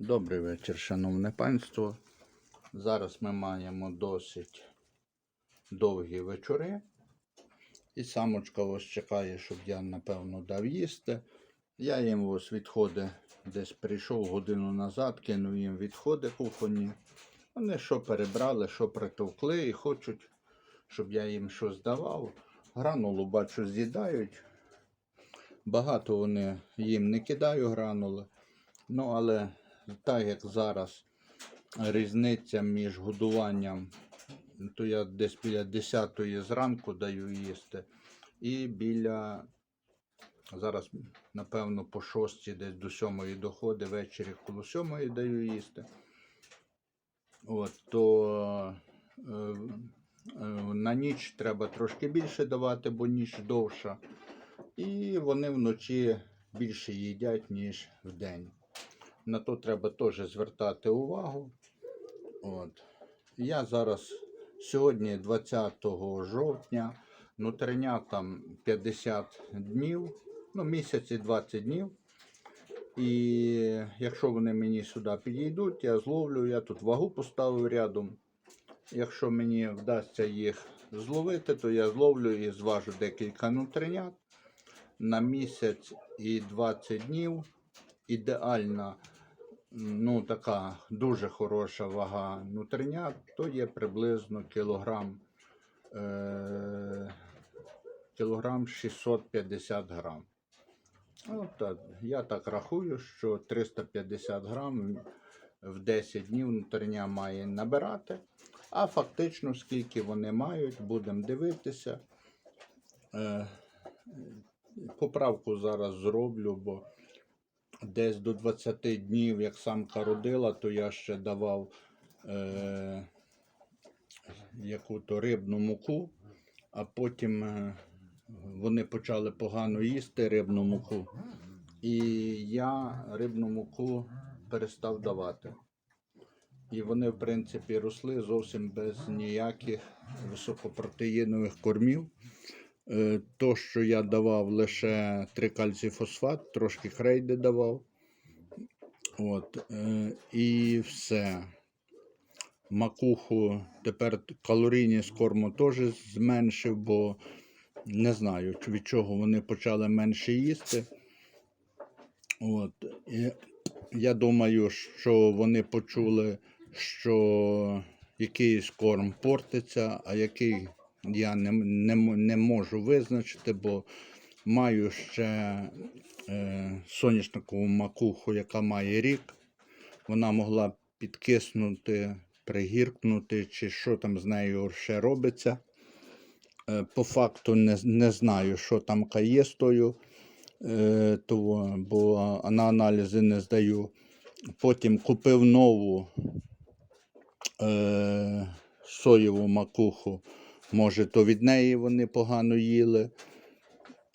Добрий вечір, шановне панство. Зараз ми маємо досить довгі вечори. І самочка ось чекає, щоб я, напевно, дав їсти. Я їм ось відходи десь прийшов годину назад, кинув їм відходи кухонні. Вони що перебрали, що притовкли і хочуть, щоб я їм щось давав. Гранулу бачу, з'їдають. Багато вони їм не кидаю гранули. Ну, але так як зараз різниця між годуванням, то я десь біля 10 зранку даю їсти, і біля зараз, напевно, по 6 десь до 7 доходить, ввечері коло 7 даю їсти. От, то е, е, на ніч треба трошки більше давати, бо ніч довша. І вони вночі більше їдять, ніж вдень. На то треба теж звертати увагу. От. Я зараз сьогодні, 20 жовтня, нутриня там 50 днів, ну, місяць і 20 днів. І якщо вони мені сюди підійдуть, я зловлю, я тут вагу поставив рядом. Якщо мені вдасться їх зловити, то я зловлю і зважу декілька нутринят на місяць і 20 днів. Ідеальна, ну така дуже хороша вага нутринят, то є приблизно кілограм, е, кілограм 650 грам. От я так рахую, що 350 грам в 10 днів нутриня має набирати. А фактично, скільки вони мають, будемо дивитися. Е, Поправку зараз зроблю, бо десь до 20 днів, як самка родила, то я ще давав е, яку-то рибну муку, а потім е, вони почали погано їсти рибну муку. І я рибну муку перестав давати. І вони, в принципі, росли зовсім без ніяких високопротеїнових кормів. Е, То, що я давав лише трикальцифосфат, трошки крейди давав. От, е, і все. Макуху тепер калорійність корму теж зменшив, бо не знаю, від чого вони почали менше їсти. От. І я думаю, що вони почули, що якийсь корм портиться, а який я не, не, не можу визначити, бо маю ще е, соняшникову макуху, яка має рік. Вона могла підкиснути, пригіркнути, чи що там з нею ще робиться. Е, по факту не, не знаю, що там є з тою, е, того, бо на аналізи не здаю. Потім купив нову е, соєву макуху. Може, то від неї вони погано їли.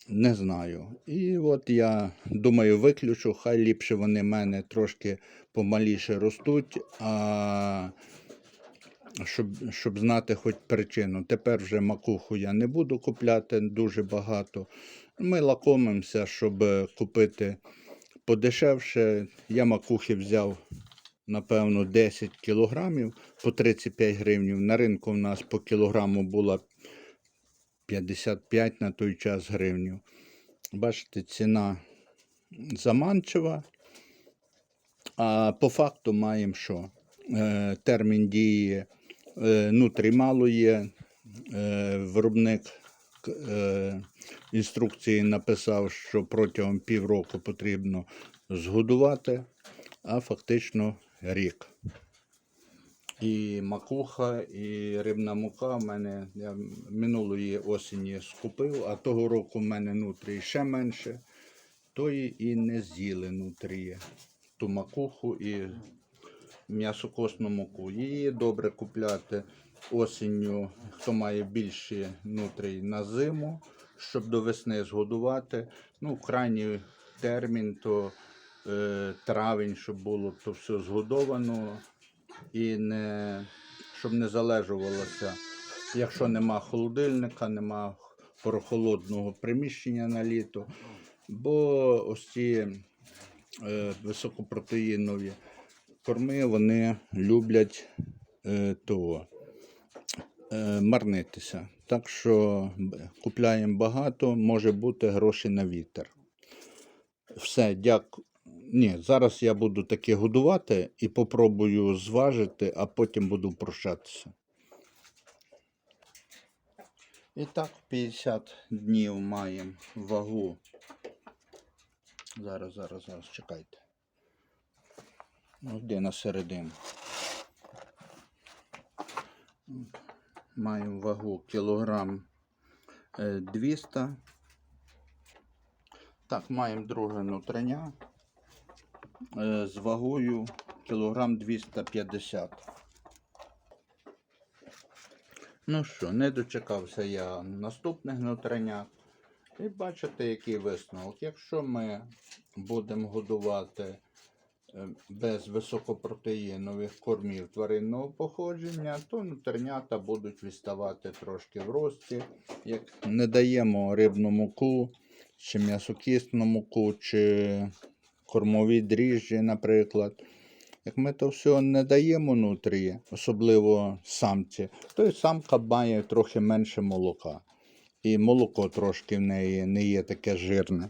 Не знаю. І от я думаю, виключу, хай ліпше вони мене трошки помаліше ростуть, а щоб, щоб знати хоч причину. Тепер вже макуху я не буду купляти дуже багато. Ми лакомимося, щоб е, купити подешевше. Я макухи взяв, напевно, 10 кілограмів по 35 гривнів. На ринку в нас по кілограму було 55 на той час гривнів. Бачите, ціна заманчива. А по факту маємо що? Е, термін дії е, нутрімалу є. Е, виробник інструкції написав, що протягом півроку потрібно згодувати, а фактично рік. І макуха, і рибна мука в мене я минулої осені скупив, а того року в мене нутрії ще менше, тої і не з'їли нутрії. Ту макуху і м'ясокосну муку. Її добре купляти осінню, хто має більші нутрій на зиму, щоб до весни згодувати. Ну, крайній термін то травень, щоб було то все згодовано і не, щоб не залежувалося, якщо нема холодильника, нема прохолодного приміщення на літо. Бо ось ці е, високопротеїнові корми вони люблять е, того, е, марнитися. Так що купляємо багато, може бути гроші на вітер. Все, дякую. Ні, зараз я буду таки годувати і попробую зважити, а потім буду прощатися. І так, 50 днів маємо вагу. Зараз, зараз, зараз, чекайте. Ну, де на середину. Маємо вагу кілограм е, 200. Так, маємо друге нутреня е, з вагою кілограм 250. Ну що, не дочекався я наступних нутренят. І бачите, який висновок. Якщо ми будемо годувати е, без високопротеїнових кормів тваринного походження, то нутренята будуть відставати трошки в рості. Як не даємо рибну муку, чи м'ясокісну муку, чи кормові дріжджі, наприклад. Як ми то все не даємо нутрії, особливо самці, то і самка має трохи менше молока. І молоко трошки в неї не є таке жирне.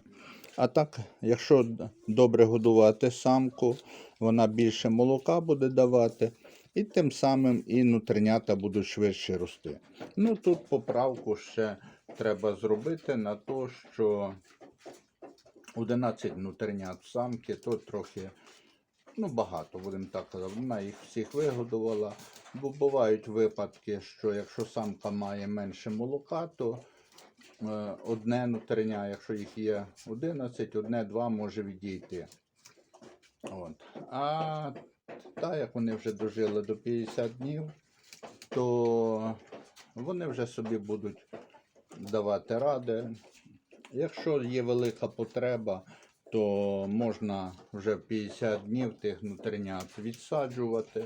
А так, якщо добре годувати самку, вона більше молока буде давати, і тим самим і нутринята будуть швидше рости. Ну тут поправку ще треба зробити на те, що 11 нутринят самки, то трохи ну, багато, будемо так казати. Вона їх всіх вигодувала. Бо бувають випадки, що якщо самка має менше молока, то е, одне нутриня, якщо їх є 11, одне-два може відійти. От. А так як вони вже дожили до 50 днів, то вони вже собі будуть давати ради. Якщо є велика потреба, то можна вже в 50 днів тих нутринят відсаджувати.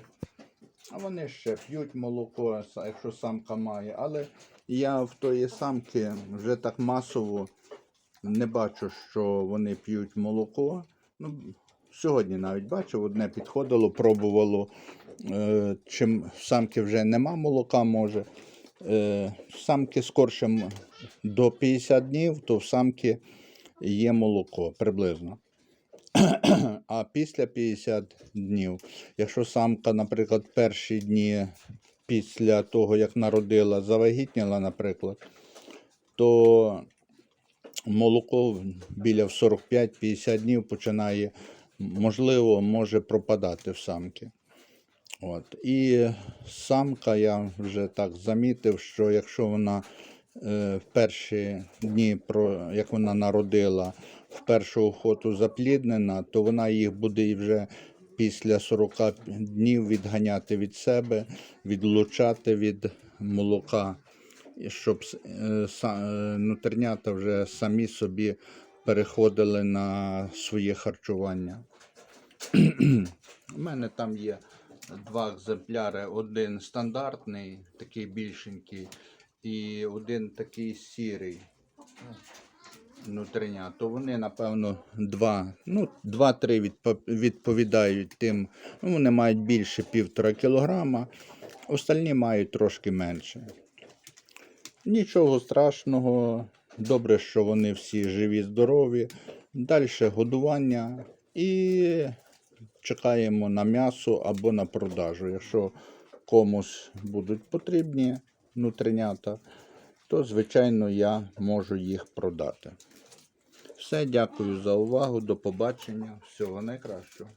А вони ще п'ють молоко, якщо самка має. Але я в тої самки вже так масово не бачу, що вони п'ють молоко. Ну, сьогодні навіть бачив, одне підходило, пробувало. Е, чим самки вже нема молока, може. Е, самки скорше м- до 50 днів, то в самки є молоко приблизно. А після 50 днів, якщо самка, наприклад, перші дні після того, як народила, завагітніла, наприклад, то молоко біля 45-50 днів починає, можливо, може пропадати в самки. От. І самка, я вже так замітив, що якщо вона е, в перші дні, про, як вона народила, в першу охоту запліднена, то вона їх буде вже після 40 днів відганяти від себе, відлучати від молока, щоб е, е, вже самі собі переходили на своє харчування. У мене там є два екземпляри: один стандартний, такий більшенький, і один такий сірий нутриня. То вони, напевно, два, ну, два-три відпо- відповідають тим. Ну, вони мають більше півтора кілограма, остальні мають трошки менше. Нічого страшного. Добре, що вони всі живі, здорові. Далі годування і чекаємо на м'ясо або на продажу. Якщо комусь будуть потрібні нутринята, то, звичайно, я можу їх продати. Все, дякую за увагу. До побачення. Всього найкращого.